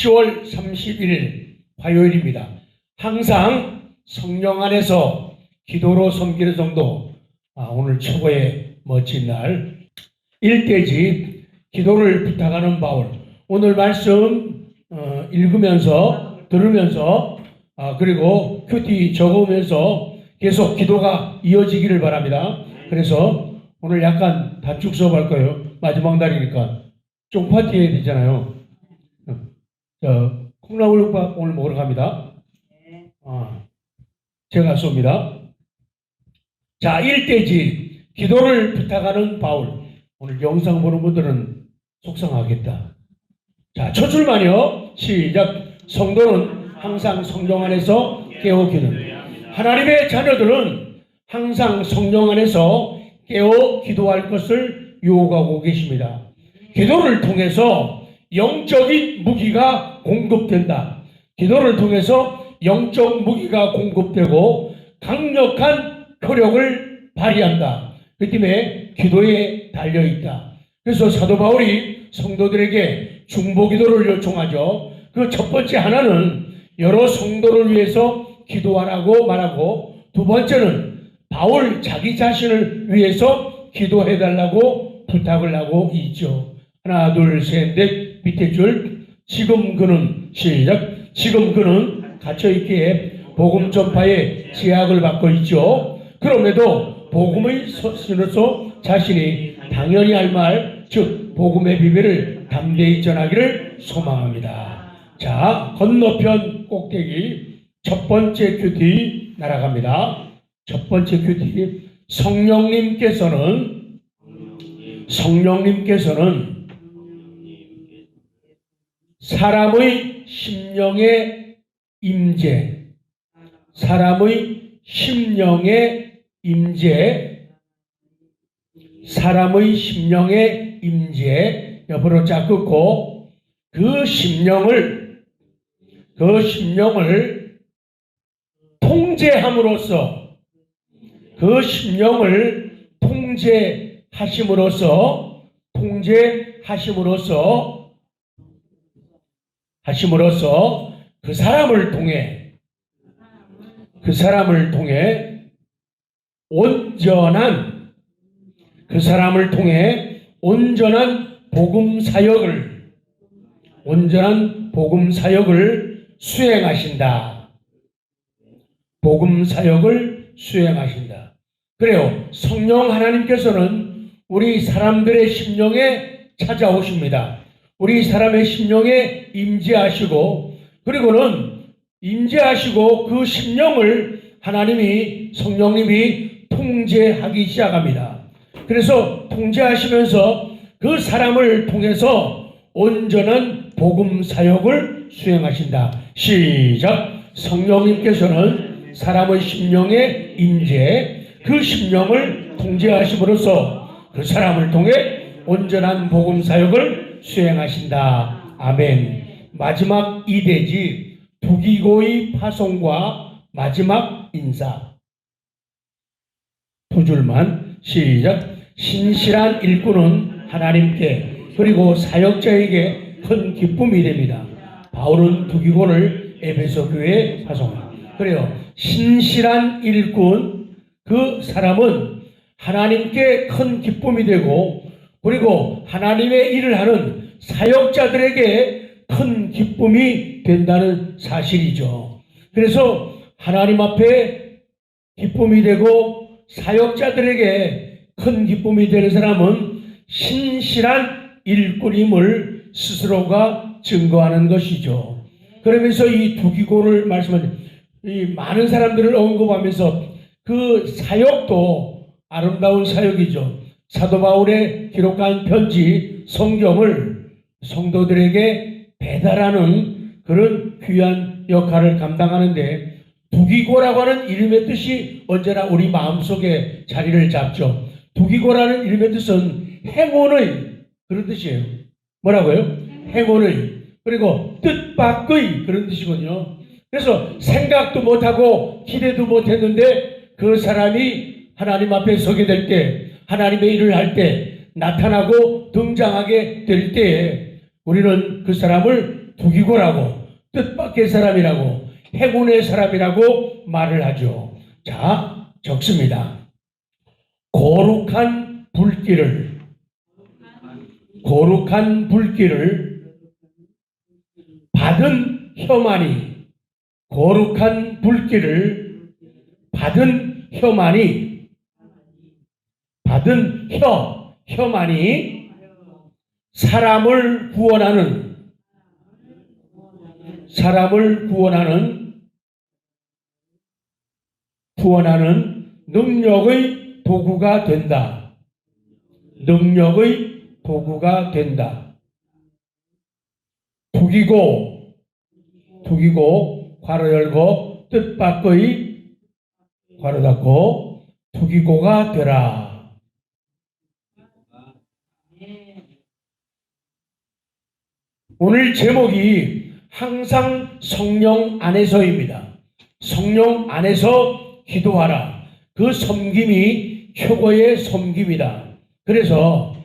10월 31일 화요일입니다. 항상 성령 안에서 기도로 섬기는 정도 아, 오늘 최고의 멋진 날 일대지 기도를 부탁하는 바울 오늘 말씀 어, 읽으면서 들으면서 아, 그리고 큐티 적으면서 계속 기도가 이어지기를 바랍니다. 그래서 오늘 약간 단축 수업할 거예요. 마지막 날이니까 좀 파티 해야 되잖아요. 자, 콩나물국밥 오늘 먹으러 갑니다. 아, 제가 쏩니다. 자, 일대지 기도를 부탁하는 바울. 오늘 영상 보는 분들은 속상하겠다. 자, 첫 줄만요. 시작. 성도는 항상 성령 안에서 깨어기는 하나님의 자녀들은 항상 성령 안에서 깨어 기도할 것을 요구하고 계십니다. 기도를 통해서 영적인 무기가 공급된다. 기도를 통해서 영적 무기가 공급되고 강력한 효력을 발휘한다. 그 때문에 기도에 달려 있다. 그래서 사도 바울이 성도들에게 중보 기도를 요청하죠. 그 첫 번째 하나는 여러 성도를 위해서 기도하라고 말하고 두 번째는 바울 자기 자신을 위해서 기도해 달라고 부탁을 하고 있죠. 하나, 둘, 셋, 넷, 밑에 줄. 지금 그는, 시작. 지금 그는 갇혀있기에 복음 전파에 제약을 받고 있죠. 그럼에도 복음의 서신으로서 자신이 당연히 할 말, 즉, 복음의 비밀을 담대히 전하기를 소망합니다. 자, 건너편 꼭대기 첫 번째 큐티 날아갑니다. 첫 번째 큐티. 성령님께서는, 성령님께서는 사람의 심령의 임재, 사람의 심령의 임재, 사람의 심령의 임재, 옆으로 쫙 긋고 그 심령을, 그 심령을 통제함으로써 그 심령을 통제하심으로써 통제하심으로써 하심으로써 그 사람을 통해 그 사람을 통해 온전한 그 사람을 통해 온전한 복음 사역을 온전한 복음 사역을 수행하신다. 복음 사역을 수행하신다. 그래요. 성령 하나님께서는 우리 사람들의 심령에 찾아오십니다. 우리 사람의 심령에 임재하시고 그리고는 임재하시고 그 심령을 하나님이 성령님이 통제하기 시작합니다. 그래서 통제하시면서 그 사람을 통해서 온전한 복음 사역을 수행하신다. 시작. 성령님께서는 사람의 심령에 임재 그 심령을 통제하심으로써 그 사람을 통해 온전한 복음 사역을 수행하신다. 아멘. 마지막 이대지 두기고의 파송과 마지막 인사. 두 줄만 시작. 신실한 일꾼은 하나님께 그리고 사역자에게 큰 기쁨이 됩니다. 바울은 두기고를 에베소 교회에 파송합니다. 그래요. 신실한 일꾼 그 사람은 하나님께 큰 기쁨이 되고 그리고 하나님의 일을 하는 사역자들에게 큰 기쁨이 된다는 사실이죠. 그래서 하나님 앞에 기쁨이 되고 사역자들에게 큰 기쁨이 되는 사람은 신실한 일꾼임을 스스로가 증거하는 것이죠. 그러면서 이 두기고를 말씀하는 이 많은 사람들을 언급하면서 그 사역도 아름다운 사역이죠. 사도 바울의 기록한 편지 성경을 성도들에게 배달하는 그런 귀한 역할을 감당하는데 두기고라고 하는 이름의 뜻이 언제나 우리 마음속에 자리를 잡죠. 두기고라는 이름의 뜻은 행운의 그런 뜻이에요. 뭐라고요? 행운의 그리고 뜻밖의 그런 뜻이거든요. 그래서 생각도 못하고 기대도 못했는데 그 사람이 하나님 앞에 서게 될 때 하나님의 일을 할 때 나타나고 등장하게 될 때에 우리는 그 사람을 두기고라고 뜻밖의 사람이라고 해군의 사람이라고 말을 하죠. 자, 적습니다. 거룩한 불길을 거룩한 불길을 받은 혀만이 거룩한 불길을 받은 혀만이 받은 혀 혀만이 사람을 구원하는 사람을 구원하는 구원하는 능력의 도구가 된다. 능력의 도구가 된다. 독이고 독이고 괄호 열고 뜻밖의 괄호 닫고 독이고가 되라. 오늘 제목이 항상 성령 안에서입니다. 성령 안에서 기도하라. 그 섬김이 최고의 섬김이다. 그래서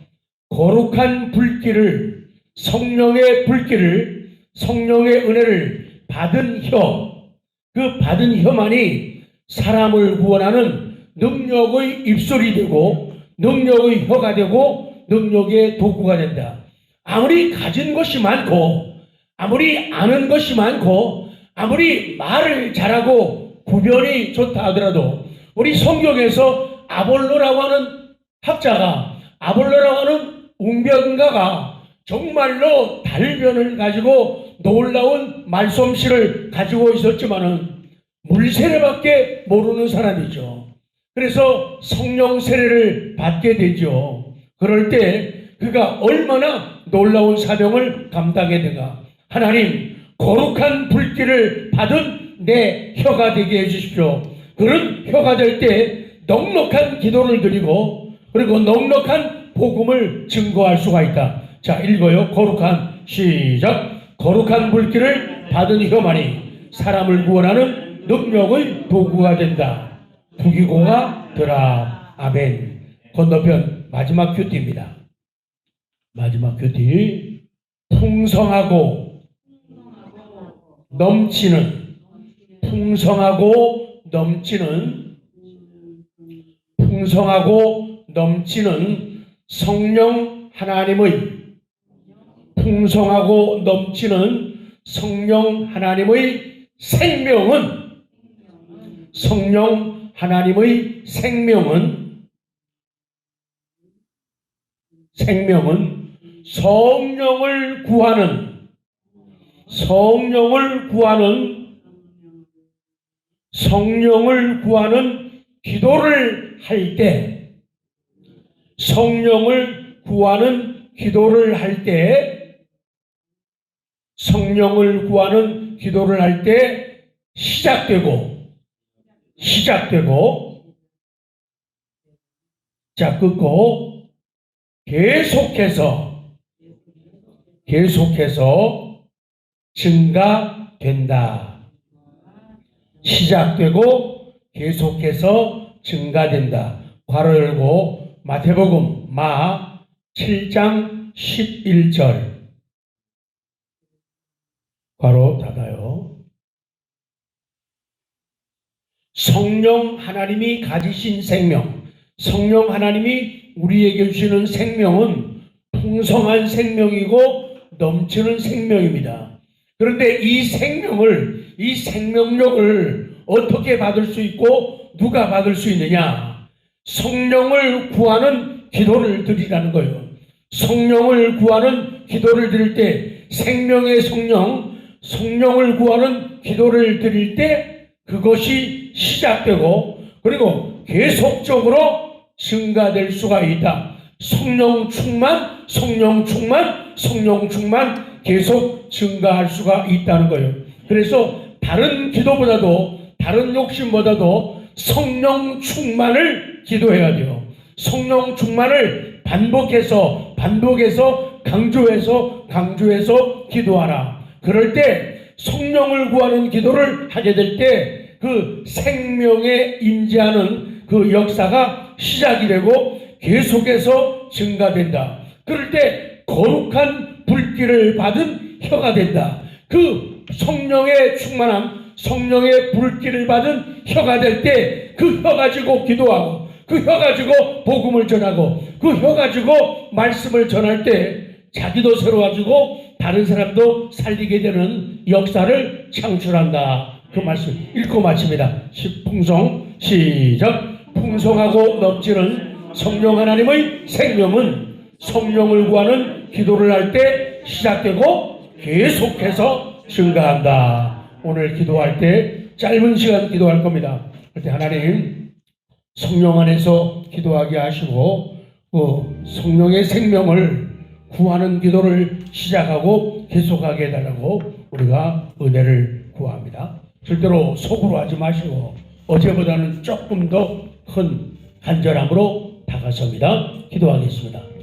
거룩한 불길을 성령의 불길을 성령의 은혜를 받은 혀, 그 받은 혀만이 사람을 구원하는 능력의 입술이 되고 능력의 혀가 되고 능력의 도구가 된다. 아무리 가진 것이 많고 아무리 아는 것이 많고 아무리 말을 잘하고 구별이 좋다 하더라도 우리 성경에서 아볼로라고 하는 학자가 아볼로라고 하는 웅변가가 정말로 달변을 가지고 놀라운 말솜씨를 가지고 있었지만은 물세례밖에 모르는 사람이죠. 그래서 성령 세례를 받게 되죠. 그럴 때 그가 얼마나 놀라운 사명을 감당했는가. 하나님, 거룩한 불길을 받은 내 혀가 되게 해주십시오. 그런 혀가 될 때 넉넉한 기도를 드리고 그리고 넉넉한 복음을 증거할 수가 있다. 자, 읽어요. 거룩한 시작. 거룩한 불길을 받은 혀만이 사람을 구원하는 능력의 도구가 된다. 부기고가 되라. 아멘. 건너편 마지막 큐티입니다. 마지막 큐티. 풍성하고 넘치는 풍성하고 넘치는 풍성하고 넘치는 성령 하나님의 풍성하고 넘치는 성령 하나님의 생명은 성령 하나님의 생명은 생명은 성령을 구하는 성령을 구하는 성령을 구하는 기도를 할 때 성령을 구하는 기도를 할 때 성령을 구하는 기도를 할 때 시작되고 시작되고 자 끊고 계속해서 계속해서 증가된다. 시작되고 계속해서 증가된다. 괄호 열고 마태복음 마 7장 11절 괄호 닫아요. 성령 하나님이 가지신 생명, 성령 하나님이 우리에게 주시는 생명은 풍성한 생명이고 넘치는 생명입니다. 그런데 이 생명을, 이 생명력을 어떻게 받을 수 있고 누가 받을 수 있느냐? 성령을 구하는 기도를 드리라는 거예요. 성령을 구하는 기도를 드릴 때 생명의 성령, 성령을 구하는 기도를 드릴 때 그것이 시작되고 그리고 계속적으로 증가될 수가 있다. 성령 충만, 성령 충만, 성령 충만 계속 증가할 수가 있다는 거예요. 그래서 다른 기도보다도 다른 욕심보다도 성령 충만을 기도해야 돼요. 성령 충만을 반복해서 반복해서 강조해서 강조해서 기도하라. 그럴 때 성령을 구하는 기도를 하게 될 때 그 생명에 임재하는 그 역사가 시작이 되고 계속해서 증가된다. 그럴 때 거룩한 불길을 받은 혀가 된다. 그 성령의 충만함, 성령의 불길을 받은 혀가 될 때 그 혀 가지고 기도하고 그 혀 가지고 복음을 전하고 그 혀 가지고 말씀을 전할 때 자기도 새로워지고 다른 사람도 살리게 되는 역사를 창출한다. 그 말씀 읽고 마칩니다. 시- 풍성 시작 풍성하고 넘치는 성령 하나님의 생명은 성령을 구하는 기도를 할 때 시작되고 계속해서 증가한다. 오늘 기도할 때 짧은 시간 기도할 겁니다. 그때 하나님 성령 안에서 기도하게 하시고 그 성령의 생명을 구하는 기도를 시작하고 계속하게 해달라고 우리가 은혜를 구합니다. 절대로 속으로 하지 마시고 어제보다는 조금 더 큰 간절함으로 다가섭니다. 기도하겠습니다.